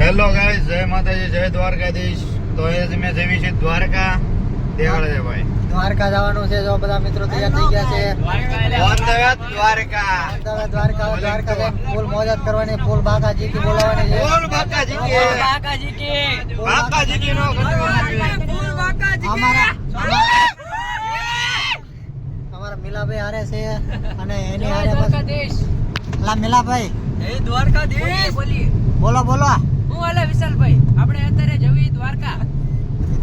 Hello guys જય માતાજી જય દ્વારકાધીશ. તો એ મેં જેવી છે દ્વારકા. દેવાળે છે ભાઈ. દ્વારકા જવાનું છે જો બધા મિત્રો તૈયાર થઈ ગયા છે. અમદાવાદ દ્વારકા. અમદાવાદ દ્વારકા દ્વારકા જઈને ફૂલ મોજત કરવાની ફૂલ બાકાજી કી બોલાવવાની છે. ફૂલ બાકાજી કે કાકાજી કે બાકાજી કી નો કરવાનું અમારા અમારા મિલાભાઈ હારે છે અને એની હારે બસ લા મિલાભાઈ. એ દ્વારકાધીશ. બોલો બોલો હું હાલે વિશાલભાઈ આપણે અત્યારે જવી દ્વારકા.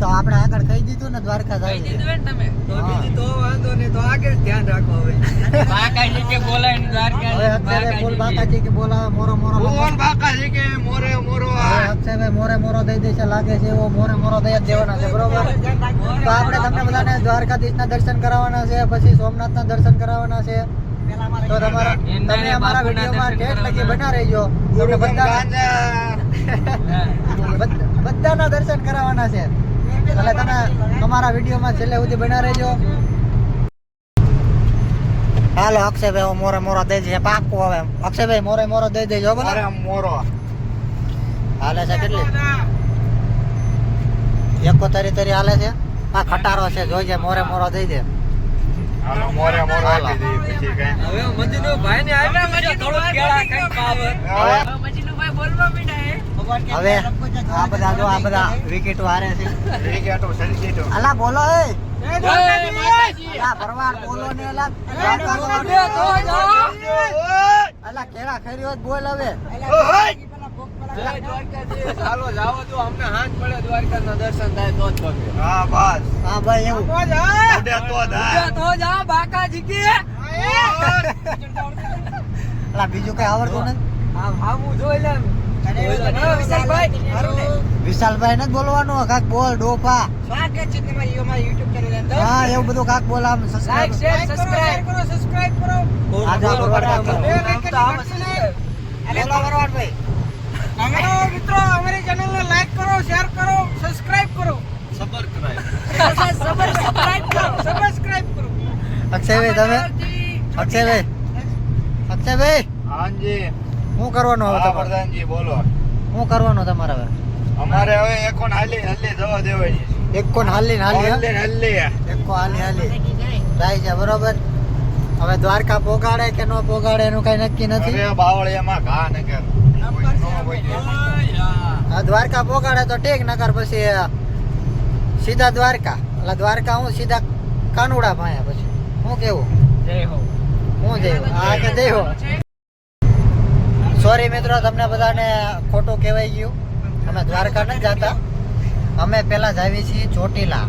તો આપણે આગળ કહી દીધું ને દ્વારકા કહી દીધું ને તમે. તો બીજી તો વાંધો નહીં તો આગળ ધ્યાન રાખો હવે. બાકાજી કે બોલાય ને દ્વારકા હવે અત્યારે બોલ બાકાજી કે બોલાવે મોરો મોરો બોલ બાકાજી કે મોરે મોરો અત્યારે મોરે મોરો દઈ દેશે લાગે છે એવો મોરે મોરો દઈ જ દેવાના છે બરોબર? તો આપણે તમને બધાને દ્વારકાધીશના દર્શન કરાવવાના છે પછી સોમનાથના દર્શન કરાવવાના છે. તો તમારા તમે અમારા વિડીયોમાં ઠેઠ લગી બના રહેજો. તમને બધ- બધાના દર્શન કરાવવાના છે. એટલે તમે અમારા વિડીયોમાં છેલ્લે સુધી બના રહેજો. હાલો અક્ષયભાઈ હું મોરે મોરો દઈ દેશે પાકું હવે. અક્ષયભાઈ મોરે મોરો દઈ દેજો બોલો મોરે મોરો. હાલે છે કેટલી? એકો તરી તરી હાલે છે? આ ખટારો છે જોઈજે મોરે મોરો દઈ દે. હાલો મોરે મોરો આપી દઈએ પછી કઈ. હવે મજનુ ભાઈ ને આવ્યા મજનુ થોડું કેળા કઈ પાવર હવે મજનુ ભાઈ બોલવા હવે આ બધા જો આ બધા વિકેટો હારે છે. વિકેટો સલકીટો અલા બોલો એ. અલા ભરવાડ બોલો ને અલા. અલા કેળા ખરી હોત બોલ હવે. ચાલો જાવો જો અમને હાથ પડે દ્વારકા ના દર્શન થાય તો જ ગમે હા બસ. હા ભાઈ એવું. તો થાય તો જા બાકાજી કે. અલા બીજું કઈ આવડતું નથી? આમ આવું જોઈ લે વિશાલભાઈ વિશાલભાઈ ને બોલવાનું કાક બોલ ડોપા સ્વાગત છે તમારી અમારી ચેનલ અંદર. હા એવું બધું કાક બોલ આમ લાઈક સબસ્ક્રાઇબ શેર સબસ્ક્રાઇબ કરો સબસ્ક્રાઇબ કરો કાક. મિત્રો અમારી ચેનલ ને લાઈક કરો શેર કરો સબસ્ક્રાઇબ કરો. સબસ્ક્રાઇબ કરો. સબસ્ક્રાઇબ કરો. અક્ષયભાઈ તમે? અક્ષયભાઈ. અક્ષયભાઈ. હાજી. શું કરવાનું હવે તમારે? પ્રધાનજી બોલો. શું કરવાનું તમારે હવે? અમારે હવે એકોન હાલી હાલી જવા દેવાની એક કોણ હાલી ને હાલી હાલી હા? હાલી એક હાલી હાલી. જાય છે બરોબર? હવે દ્વારકા પોગાડે કે ન પોગાડે એનું કઈ નક્કી નથી? અરે બાવળિયામાં ઘા ન કર. કોઈ નો કોઈ દે. આ દ્વારકા પોગાડે તો ટેક નગર પછી સીધા દ્વારકા. એટલે દ્વારકા હું સીધા કાનુડા ભાયા પછી. શું કેવું? જય હો. હું જઈ આ કે જય હો? સોરી મિત્રો તમને બધાને ખોટું કહેવાય ગયું અમે દ્વારકા નથી જતા અમે પહેલા જાવી છીએ ચોટીલા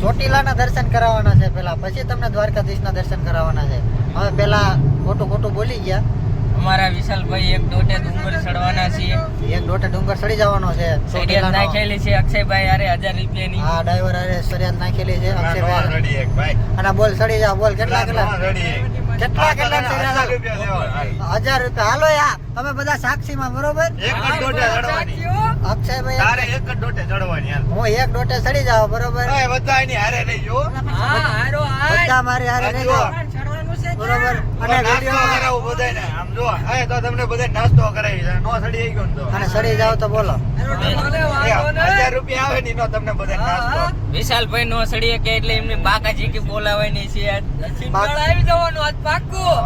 ચોટીલાના દર્શન કરાવવાના છે પહેલા પછી તમને દ્વારકાધીશના દર્શન કરાવવાના છે અમે પહેલા ખોટું ખોટું બોલી ગયા અમારા વિશાલભાઈ એક દોટે ડુંગર ચડવાના છીએ એક દોઢે ડુંગર ચડી જવાનો છે સરિયત નાખેલી છે અક્ષયભાઈ અરે હજાર રૂપિયાની હા ડ્રાઈવર અરે સરિયાદ નાખેલી છે ના, નો અક્ષયભાઈ રડી એક ભાઈ અને બોલ ચડી જા બોલ કેટલા કેટલા. કેટલા કેટલા હજાર રૂપિયા. હાલ. યા તમે બધા સાક્ષીમાં બરોબર? એક ભાઈ તારે એક જ દોઢે ચડવાની હું એક ડોટે ચડી જાવ બરોબર? બધા એની હારે નહીં જો બધા મારી હારે જો. બરોબર. અને નાસ્તો વિડીયોમાં કરાવું આમ જો એ તો તમને બધાય નાસ્તો કરાવી નો સડી ગયો તો. અને ચડી જાવ તો બોલો. હજાર રૂપિયા આવે ને નો તમને બધાય નાસ્તો. વિશાલભાઈ નો સડીએ કે એટલે એમની બાકાજી કે બોલાવાની છે. આવી જવાનું આજ પાક્કું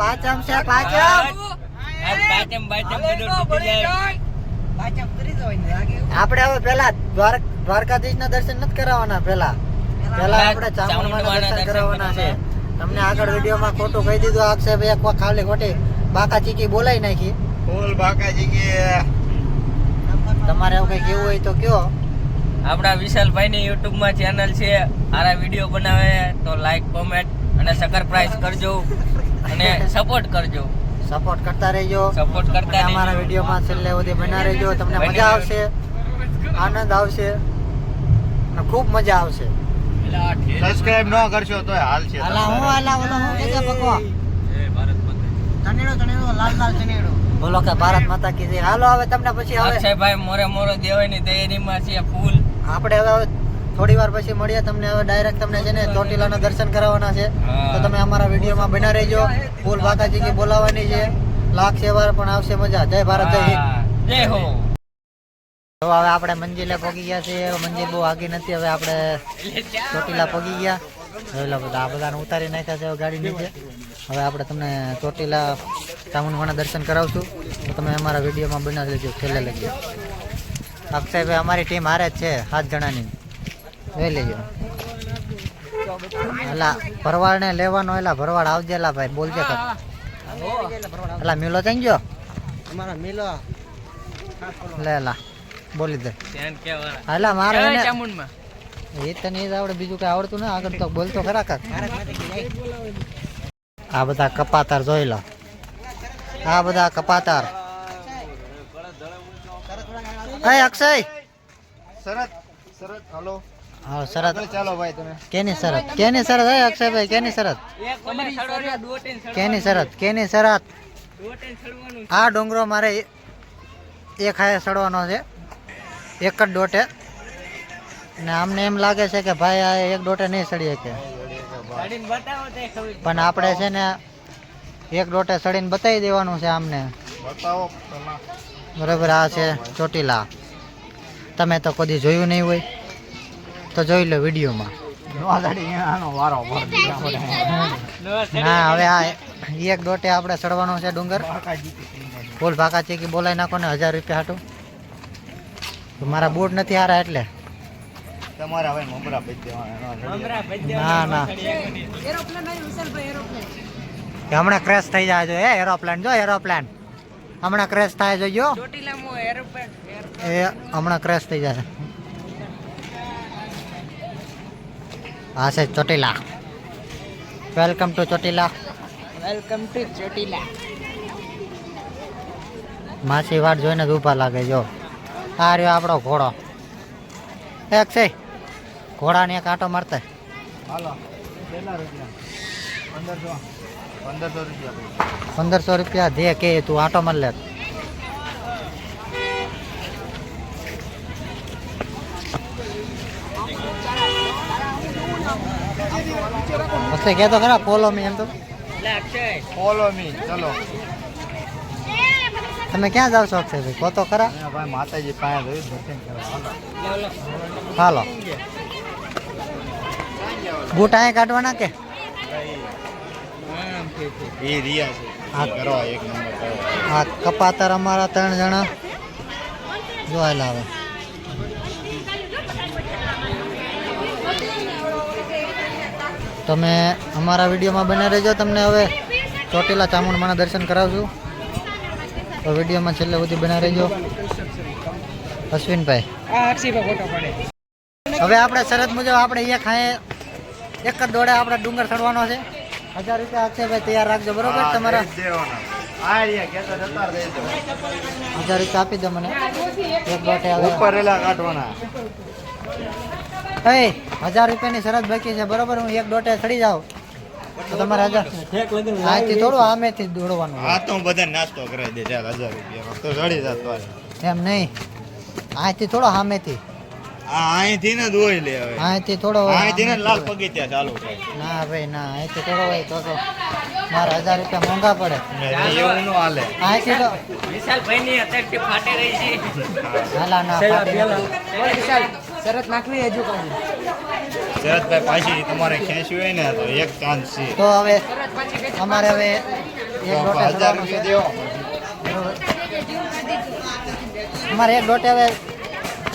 પાંચમ છે પાંચમ. આજ પાંચમ પાંચમ બધું તૂટી જાય. આપણે હવે પેલા દ્વાર દ્વારકાધીશ ના દર્શન નથી કરાવવાના પેલા. પેલા આપણે ચામુંડ દર્શન કરાવવાના છે. તમને આગળ વિડીયોમાં ખોટું કહી દીધું આક્ષેપ એક વખત ખાલી ખોટી બાકા ચીકી બોલાઈ નાખી. ફૂલ બાકા ચીકી તમારે એવું કઈ કેવું હોય તો કયો. આપણા વિશાલભાઈ ની યુટ્યુબમાં ચેનલ છે આરા વીડિયો બનાવે તો લાઈક કોમેન્ટ અને સબસ્ક્રાઇબ કરજો અને સપોર્ટ કરજો. સપોર્ટ કરતા રહેજો. સપોર્ટ કરતા અમારા. વિડીયોમાં છેલ્લે સુધી બના રહેજો. તમને મજા આવશે. આનંદ આવશે. અને ખૂબ મજા આવશે. સબસ્ક્રાઇબ ન કરશો તો હાલ છે. અલા હું અલા ઓલો હું કે છે માતા તનેડો તનેડો લાલ લાલ તનેડો બોલો કે ભારત માતા કી જય હાલો હવે તમને પછી હવે અક્ષયભાઈ મોરે મોરો દેવાની તૈયારીમાં છે ફૂલ. આપણે હવે થોડી વાર પછી મળીએ તમને હવે ડાયરેક્ટ તમને છે ને ચોટીલાના દર્શન કરાવવાના છે. તો તમે અમારા વિડીયોમાં બના રહેજો. ફૂલ માતાજી કી બોલાવવાની છે. લાખ સેવા પણ આવશે મજા. જય ભારત જય હિન્દ. જય હો. તો હવે આપણે મંજિલે પહોંચી ગયા છીએ. મંજિલ બહુ આગી નથી. હવે આપણે ચોટીલા પહોંચી ગયા. જોયેલા બધા આ બધાને ઉતારી નાખ્યા છે ગાડી નીચે. હવે આપણે તમને ચોટીલા ચામુંડવાના દર્શન કરાવશું. તો તમે અમારા વિડીયોમાં બનાવી લેજો છેલ્લે લગી અક્ષયભાઈ અમારી ટીમ હારે જ છે સાત જણાની. જોઈ લેજો. એલા ભરવાડને લેવાનો એલા ભરવાડ આવજેલા ભાઈ બોલજે એલા મિલો થઈ ગયો? અમારા મિલો. લે એલા બોલી દે. હાલા મારે એ તને એ જ આવડે બીજું કઈ આવડતું ના આગળ તો બોલતો ખરા કાક આ બધા કપાતાર જોઈ લો. આ બધા કપાતાર. હે અક્ષય! શરત શરત હલો. હા શરત. ચાલો ભાઈ તમે. કેની શરત? કેની શરત હે અક્ષયભાઈ કેની શરત? કેની શરત? કેની શરત? આ ડુંગરો મારે એ- એક હાય સડવાનો છે. એક જ ડોટે. ને આમને એમ લાગે છે કે ભાઈ આ એક ડોટે નહીં સડી શકે. પણ આપણે છે ને એક ડોટે સડીને બતાવી દેવાનું છે આમને. બરાબર આ છે ચોટીલા. તમે તો કદી જોયું નહીં હોય. તો જોઈ લો વિડીયોમાં. ના હવે આ એક ડોટે આપણે ચડવાનો છે ડુંગર. ફૂલ ભાકા ચીકી બોલાઈ નાખો ને હજાર રૂપિયા હાટું. મારા બૂટ નથી હારા એટલે. તમારા હવે મમરા ભેજ દેવાના ના એરોપ્લેન કે હમણાં ક્રેશ થઈ જાય છે એ એરોપ્લેન જો એરોપ્લેન હમણાં ક્રેશ થાય છે જો. એ હમણાં ક્રેશ થઈ જશે આ છે Chotila. Welcome to Chotila. Welcome to Chotila. માછી વાટ જોઈને જ ઊભા લાગે જો. આ રહ્યો આપણો ઘોડો. એક છે. ઘોડાને એક આંટો મારતા. હાલો. કેટલા રૂપિયા? પંદરસો. પંદરસો રૂપિયા પંદરસો રૂપિયા દે કે તું આંટો માર લે. અક્ષય કહેતો ખરા? પોલો મી એમ તો. ફોલો મી ચલો. તમે ક્યાં જાવ છો અક્ષયભાઈ? કહો તો ખરા. ભાઈ માતાજી પાસે જોયું દર્શન કરવા. હાલો. બૂટ અહીંયા કાઢવાના કે? એ રિયા છે. હા. એ એક નંબર કરો કપાતર અમારા ત્રણ જણા. જોયેલા હવે તમે અમારા વિડીયોમાં બને રહેજો. તમને હવે ચોટીલા ચામુંડમાના દર્શન કરાવશું. તો વિડીયોમાં છેલ્લે સુધી બના રહેજો. અશ્વિનભાઈ. આ હર્ષિભાઈ ફોટો પડે. હવે આપણે શરત મુજબ આપણે એક ખાએ એક જ દોડે આપણે ડુંગર ચડવાનો છે. હજાર રૂપિયા અક્ષયભાઈ તૈયાર રાખજો બરોબર? તમારા હજાર રૂપિયા આપી દો મને. એક ઉપર કાઢવાના. હજાર રૂપિયાની શરત બાકી છે. બરોબર હું એક દોટે ચડી જાઉં. તમારે હજાર અહીંથી થોડું આમેથી દોડવાનું આ તો બધા નાસ્તો કરાવી દે ચાલ હજાર રૂપિયા તો ચડી જતો એમ નહીં. અહીંથી થોડો સામેથી આ અહીંથી ને દોઈ લે હવે. અહીંથી થોડો અહીંથી ને લાલ હોય. ચાલુ ના ભાઈ ના અહીંથી થોડો હોય તો તો મારે હજાર રૂપિયા મોંઘા પડે. એવું નો હાલે. અહીંથી તો વિશાલભાઈ ની અત્યારથી ફાટે રહી છે. હાલા ના ફાટે. શરત નાખવી હજુ શરદભાઈ પાછી તમારે ખેંચવી હોય ને તો એક ચાન્સ છે. તો હવે અમારે હવે એક હજાર રૂપિયા દેવો. અમારે એક દોટે હવે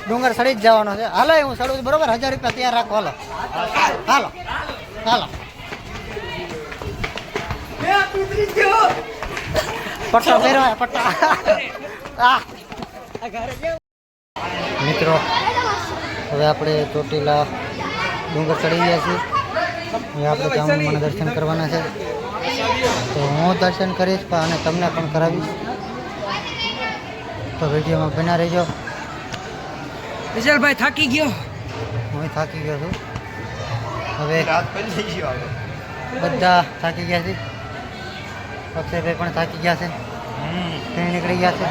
ડુંગર સડી જ જવાનો છે. હાલો હું ચડું છું. બરોબર હજાર રૂપિયા તૈયાર રાખો. હાલો. હાલો. હાલો. પટ્ટો ફેરવાય પટ્ટો. મિત્રો હવે આપણે ચોટીલા ડુંગર ચડી ગયા છે. એ આપણે ચામુંડાના દર્શન કરવાના છે. તો હું દર્શન કરીશ અને તમને પણ કરાવીશ. તો વિડીયોમાં બના રહેજો. વિશાલભાઈ થાકી ગયો. હું થાકી ગયો છું. હવે બધા થાકી ગયા છે. અક્ષયભાઈ પણ થાકી ગયા છે. ત્યાં નીકળી ગયા છે.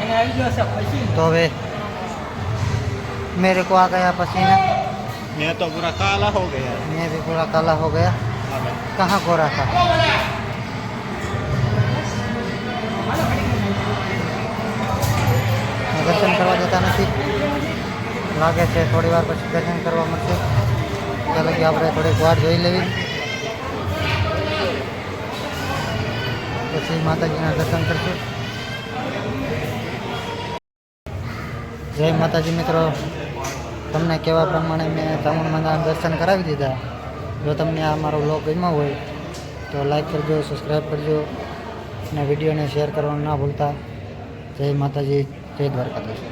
તો હવે મેરે કો આ ગયા પસીના मैं तो पूरा काला हो गया मैं भी पूरा काला हो गया कहाँ गोरा था હવે દર્શન કરવા જતા નથી લાગે છે થોડી વાર પછી દર્શન કરવા મળશે ત્યાં લગી આપણે થોડીક વાર જોઈ લેવી પછી માતાજીના દર્શન કરશું જય માતાજી મિત્રો તમને કેવા પ્રમાણે મેં ચામુંડમાના દર્શન કરાવી દીધા. જો તમને આ મારો બ્લોગ ગમ્યો હોય, તો લાઈક કરજો સબસ્ક્રાઈબ કરજો અને વિડીયોને શેર કરવાનું ના ભૂલતા. જય માતાજી, જય દ્વારકાધીશ.